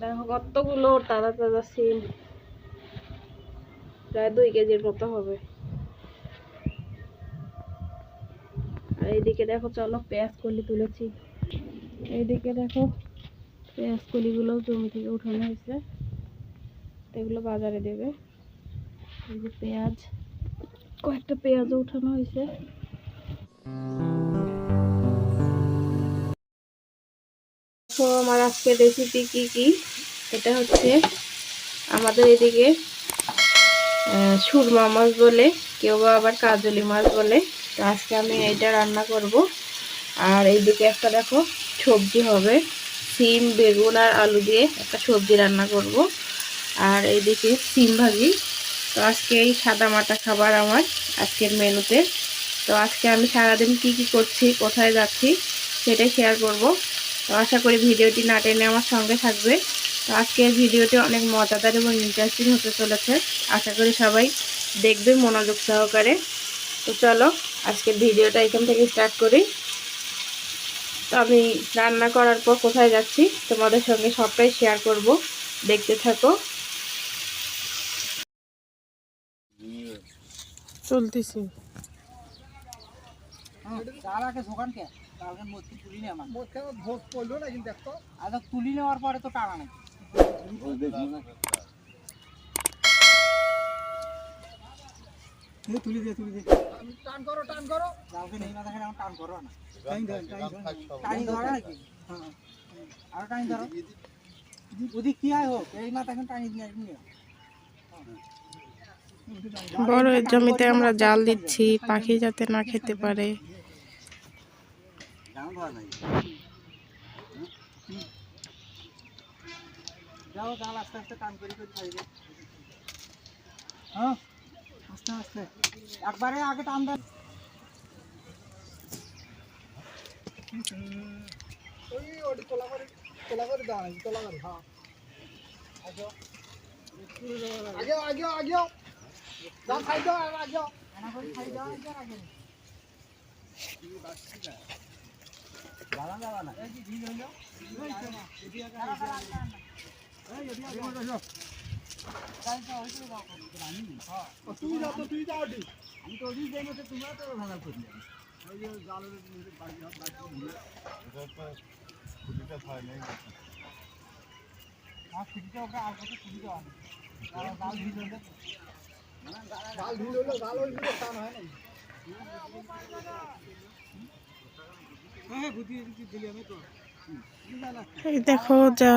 দেখো কতগুলো তাজা তাজা সিম। প্রায় দুই কেজির মতো হবে। আর এইদিকে দেখো, চলো পেঁয়াজ কলি তুলেছি। এইদিকে দেখো, পেঁয়াজ কলিগুলো জমি থেকে উঠানো হয়েছে। এগুলো বাজারে দেবে। এই যে পেঁয়াজ, কয়েকটা পেঁয়াজও উঠানো হয়েছে। আমার আজকে রেসিপি কি কি? এটা হচ্ছে আমাদের এদিকে সুরমা মাছ বলে, কেউ বা আবার কাজলি মাছ বলে। তো আজকে আমি এইটা রান্না করব। আর এইদিকে একটা দেখো, সবজি হবে। সিম, বেগুন আর আলু দিয়ে একটা সবজি রান্না করব। আর এইদিকে সিম ভাজি। তো আজকে এই সাদা মাটা খাবার আমার আজকের মেনুতে। তো আজকে আমি সারাদিন কি কি করছি, কোথায় যাচ্ছি, সেটাই শেয়ার করব। তো আশা করি ভিডিওটি না টেনে আমার সঙ্গে থাকবে। তো আজকের ভিডিওটি অনেক মজাদার এবং ইন্টারেস্টিং হতে চলেছে। আশা করি সবাই দেখবে মনোযোগ সহকারে। তো চলো আজকের ভিডিওটা এখান থেকে স্টার্ট করি। তো আমি রান্না করার পর কোথায় যাচ্ছি তোমাদের সঙ্গে সবটাই শেয়ার করব। দেখতে থাকো। চলতেছি। কে? কালকে তুলি নে আমার মোট ভোগ পড়ল না কিন্তু দেখতো আচ্ছা তুলি নেওয়ার পরে তো টানা নাকি তুলি দিয়ে তুলি দিয়ে টান করো টান করো। কালকে নেই মাথা আমার টান করো না। টাইম টাইম ধরো। নাকি হ্যাঁ। আর টানি ধরো। ওদিক কি আয় হোক এই মাথা এখন টানি দিয়ে আসবি। বড় জমিতে আমরা জাল দিচ্ছি পাখি যাতে না খেতে পারে। যাও জাল আস্তে আস্তে টান করি করে খাইবে হ্যাঁ আস্তে আস্তে একবারে আগে টান দেন ওই ওটি তোলা করে তোলা করে দাও নাকি তোলা করে হ্যাঁ আগে আগে আগে দাও খাই দাও আর আগে খানা করে খাই দাও একবার আগে তুমি যাও তো তুই যাও ওটি আমি তো ওদিক যাই না তোমরা তো ভালো করে আর ছুটিটা ওকে আর কত ছুটি দেওয়া নেই আর ভিজে দেবে জাল ঢিল হলো টান হয় না হ্যাঁ বুদ্ধি দিলি আমি তো এই দেখো যা।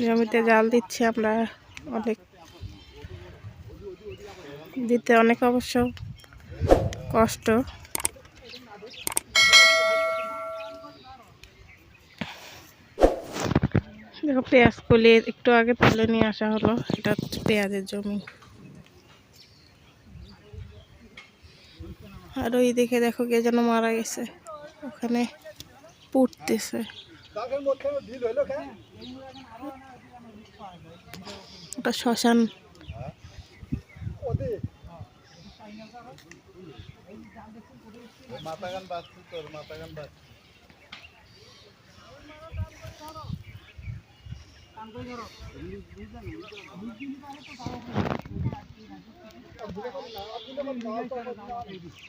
জমিতে জাল দিচ্ছি আমরা অনেক। দিতে অনেক অবশ্য কষ্ট। দেখো পেঁয়াজ কলি একটু আগে তুলে নিয়ে আসা হলো, এটা হচ্ছে পেঁয়াজের জমি। আর ওই দিকে দেখো কে যেন মারা গেছে। ওখানে পুড়তেছে। ওটা শ্মশান। মাথাগান বাঁচছি তোর মাথাগান বাঁচছি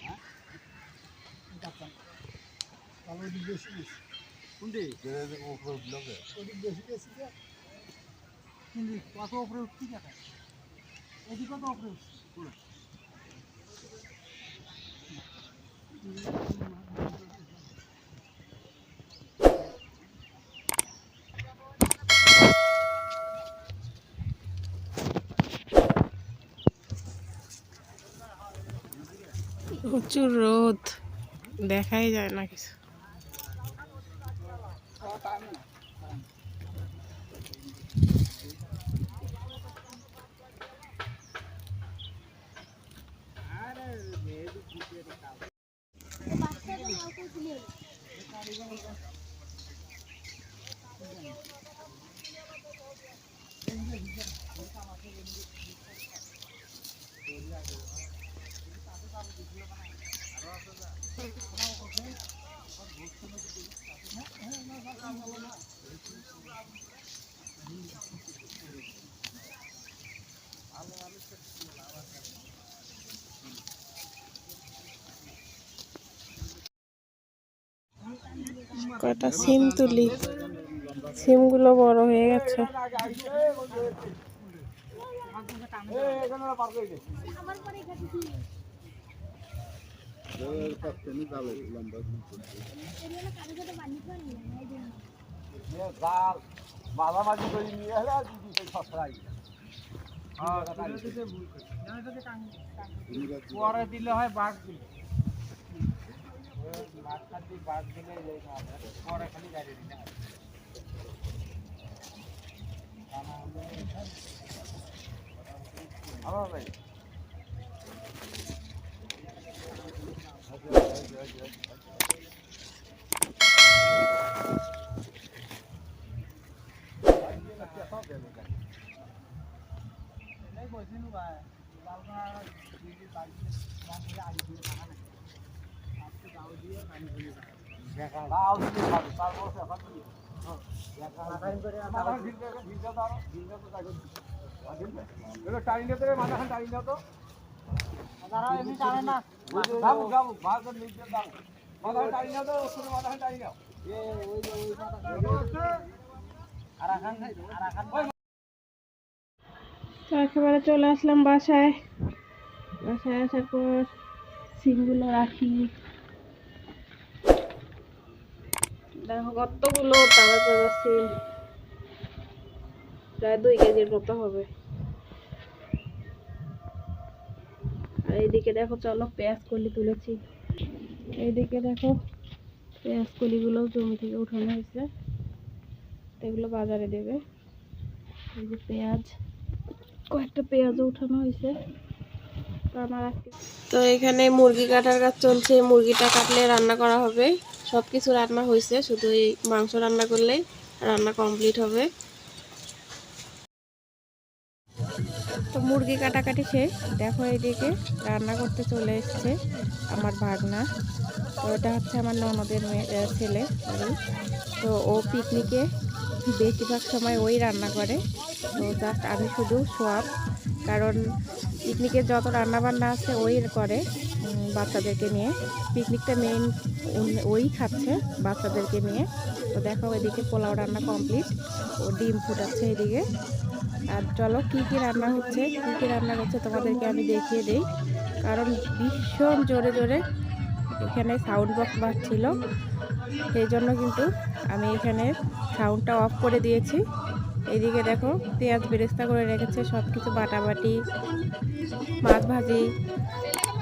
ভালো ওদিক বেশি গেছে কোনটি উপরে উঠলো কে? ওদিক বেশি গেছে যে কোনটি কত উপরে উঠছি দেখা এদিকে কত উপরে উঠছি প্রচুর রোদ দেখাই যায় না কিছু কয়টা সিম তুলি সিমগুলো বড় হয়ে গেছে আমার মাঝামাঝি করে নিয়ে হলে আর দিদি সেই সস্তায় পরে দিলে হয় বাঘ দিলে বাঘ দিলে পরে খালি গাড়ি দিতে হয় আমার ভাই এই বলছিল ভাই বালকা দিদি বাড়ি বাঘ দিলে আগে দিয়ে থাকা না আজকে দাও দিয়ে পানি দিয়ে তাও দিতে পারবে তারপর সে এখন কি মাথায় করে মাথা ঠিক করে ভিজা দাও ভিজা টাইম নিতে হবে মাথা টাইম দাও তো তো একেবারে চলে আসলাম বাসায়। বাসায় আসার পর সিমগুলো রাখি। দেখো কতগুলো তারা তারা সিম। প্রায় দুই কেজির মতো হবে। এইদিকে দেখো, চলো পেঁয়াজ কলি তুলেছি। এইদিকে দেখো পেঁয়াজ কলিগুলো জমি থেকে উঠানো হয়েছে। এগুলো বাজারে দেবে। এই যে পেঁয়াজ, কয়েকটা পেঁয়াজও উঠানো হয়েছে। তো আমার তো এখানে মুরগি কাটার কাজ চলছে। মুরগিটা কাটলে রান্না করা হবে। সব কিছু রান্না হয়েছে। শুধু এই মাংস রান্না করলেই রান্না কমপ্লিট হবে। তো মুরগি কাটাকাটি শেষ। দেখো এইদিকে রান্না করতে চলে এসছে আমার ভাগনা। তো এটা হচ্ছে আমার ননদের মেয়ে ছেলে তো ও পিকনিকে বেশিরভাগ সময় ওই রান্না করে। তো জাস্ট আমি শুধু সোয়াব। কারণ পিকনিকে যত রান্না বান্না আছে ওই করে বাচ্চাদেরকে নিয়ে। পিকনিকটা মেইন ওই খাচ্ছে বাচ্চাদেরকে নিয়ে। তো দেখো এদিকে পোলাও রান্না কমপ্লিট ও ডিম ফুটাচ্ছে এদিকে। আর চলো কি কি রান্না হচ্ছে, কি কি রান্না করছে তোমাদেরকে আমি দেখিয়ে দিই। কারণ ভীষণ জোরে জোরে এখানে সাউন্ড বক্স বাজছিল। সেই জন্য কিন্তু আমি এখানে সাউন্ডটা অফ করে দিয়েছি। এইদিকে দেখো, পেঁয়াজ বেরেস্তা করে রেখেছে সব কিছু বাটাবাটি, মাছ ভাজি।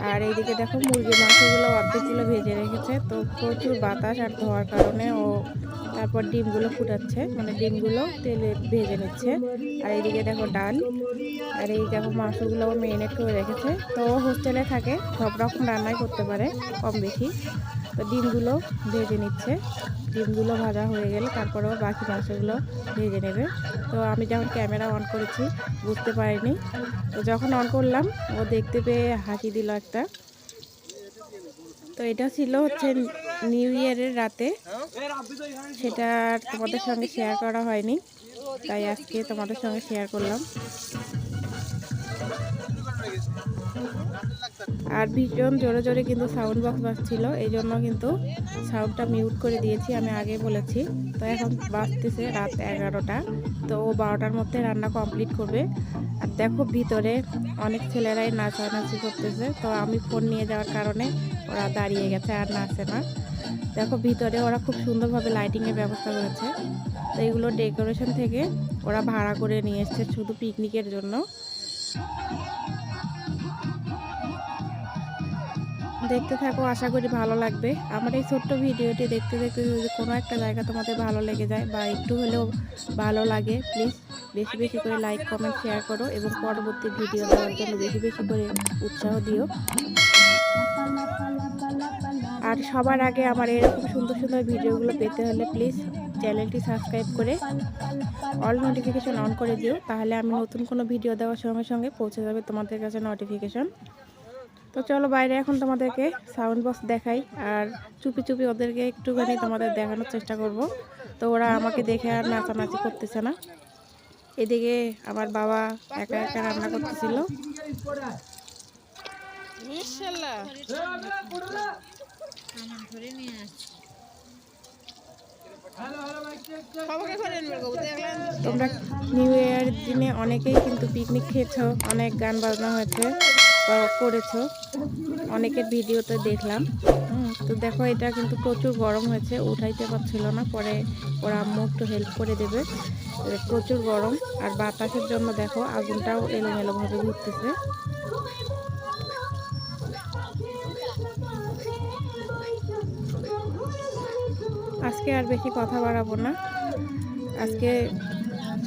আর এইদিকে দেখো, মুরগির মাংসগুলো অর্ধেকগুলো ভেজে রেখেছে। তো প্রচুর বাতাস আর ধোয়ার কারণে ও তারপর ডিমগুলো ফুটাচ্ছে মানে ডিমগুলো তেলে ভেজে নিচ্ছে। আর এইদিকে দেখো ডাল, আর এই দেখো মাংসগুলো ও মেরিনেট করে রেখেছে। তো হোস্টেলে থাকে, সব রকম রান্নাই করতে পারে, কম বেশি। তো ডিমগুলো ভেজে নিচ্ছে। ডিমগুলো ভাজা হয়ে গেলে তারপরেও বাকি মাংসগুলো ভেজে নেবে। তো আমি যখন ক্যামেরা অন করেছি, বুঝতে পারিনি। তো যখন অন করলাম, ও দেখতে পেয়ে হাসি দিল একটা। তো এটা ছিল হচ্ছে নিউ ইয়ারের রাতে সেটা তোমাদের সঙ্গে শেয়ার করা হয়নি, তাই আজকে তোমাদের সঙ্গে শেয়ার করলাম। আর ভীষণ জোরে জোরে কিন্তু সাউন্ড বক্স বাজছিল, এই জন্য কিন্তু সাউন্ডটা মিউট করে দিয়েছি, আমি আগে বলেছি। তো এখন বাজতেছে রাত এগারোটা, তো ও বারোটার মধ্যে রান্না কমপ্লিট করবে। আর দেখো ভিতরে অনেক ছেলেরাই নাচানাচি করতেছে, তো আমি ফোন নিয়ে যাওয়ার কারণে ওরা দাঁড়িয়ে গেছে আর নাচে না। দেখো ভিতরে ওরা খুব সুন্দরভাবে লাইটিংয়ের ব্যবস্থা করেছে। তো এগুলো ডেকোরেশন থেকে ওরা ভাড়া করে নিয়ে এসছে শুধু পিকনিকের জন্য। দেখতে থাকো, আশা করি ভালো লাগবে। আমার এই ছোট্ট ভিডিওটি দেখতে দেখতে যদি কোনো একটা জায়গা তোমাদের ভালো লেগে যায় বা একটু হলেও ভালো লাগে প্লিজ বেশি বেশি করে লাইক কমেন্ট শেয়ার করো এবং পরবর্তী ভিডিও দেওয়ার জন্য বেশি বেশি করে উৎসাহ দিও। আর সবার আগে আমার এরকম সুন্দর সুন্দর ভিডিওগুলো পেতে হলে প্লিজ চ্যানেলটি সাবস্ক্রাইব করে অল নোটিফিকেশন অন করে দিও, তাহলে আমি নতুন কোনো ভিডিও দেওয়ার সঙ্গে সঙ্গে পৌঁছে যাবে তোমাদের কাছে নোটিফিকেশন তো চলো বাইরে এখন তোমাদেরকে সাউন্ড বক্স দেখাই, আর চুপি চুপি ওদেরকে একটুখানি তোমাদের দেখানোর চেষ্টা করব। তো ওরা আমাকে দেখে আর নাচানাচি করতেছে না। এদিকে আমার বাবা একা একা রান্না করতেছিল। তোমরা নিউ ইয়ার দিনে অনেকেই কিন্তু পিকনিক খেয়েছো অনেক গান বাজনা হয়েছে বা করেছ। অনেকের ভিডিওতে দেখলাম। তো দেখো এটা কিন্তু প্রচুর গরম হয়েছে উঠাইতে পারছিল না পরে ওরা আম্মু একটু হেল্প করে দেবে। প্রচুর গরম আর বাতাসের জন্য দেখো আগুনটাও এলোমেলোভাবে ঘুরতেছে। আজকে আর বেশি কথা বাড়াবো না। আজকে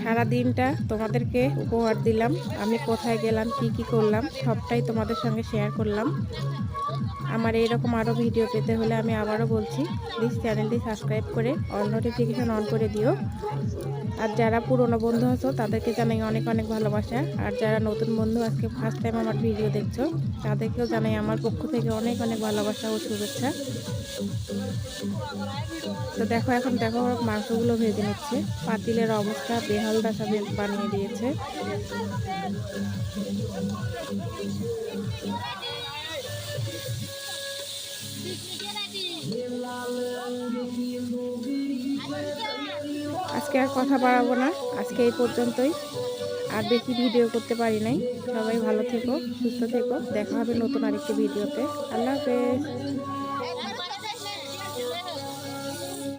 সারা দিনটা তোমাদেরকে উপহার দিলাম। আমি কোথায় গেলাম, কি কি করলাম, সবটাই তোমাদের সঙ্গে শেয়ার করলাম। আমার এইরকম আরও ভিডিও পেতে হলে আমি আবারও বলছি প্লিজ চ্যানেলটি সাবস্ক্রাইব করে অল নোটিফিকেশান অন করে দিও। আর যারা পুরনো বন্ধু আছো, তাদেরকে জানাই অনেক অনেক ভালোবাসা। আর যারা নতুন বন্ধু আজকে ফার্স্ট টাইম আমার ভিডিও দেখছ, তাদেরকেও জানাই আমার পক্ষ থেকে অনেক অনেক ভালোবাসা ও শুভেচ্ছা। তো দেখো, এখন দেখো মাংসগুলো ভেজে নিচ্ছে। পাতিলের অবস্থা বেহাল বে- বানিয়ে দিয়েছে। আজকে আর কথা বাড়াবো না। আজকে এই পর্যন্তই। আর বেশি ভিডিও করতে পারি নাই। সবাই ভালো থেকো, সুস্থ থেকো। দেখা হবে নতুন আরেকটি ভিডিওতে আল্লাহ হাফেজ।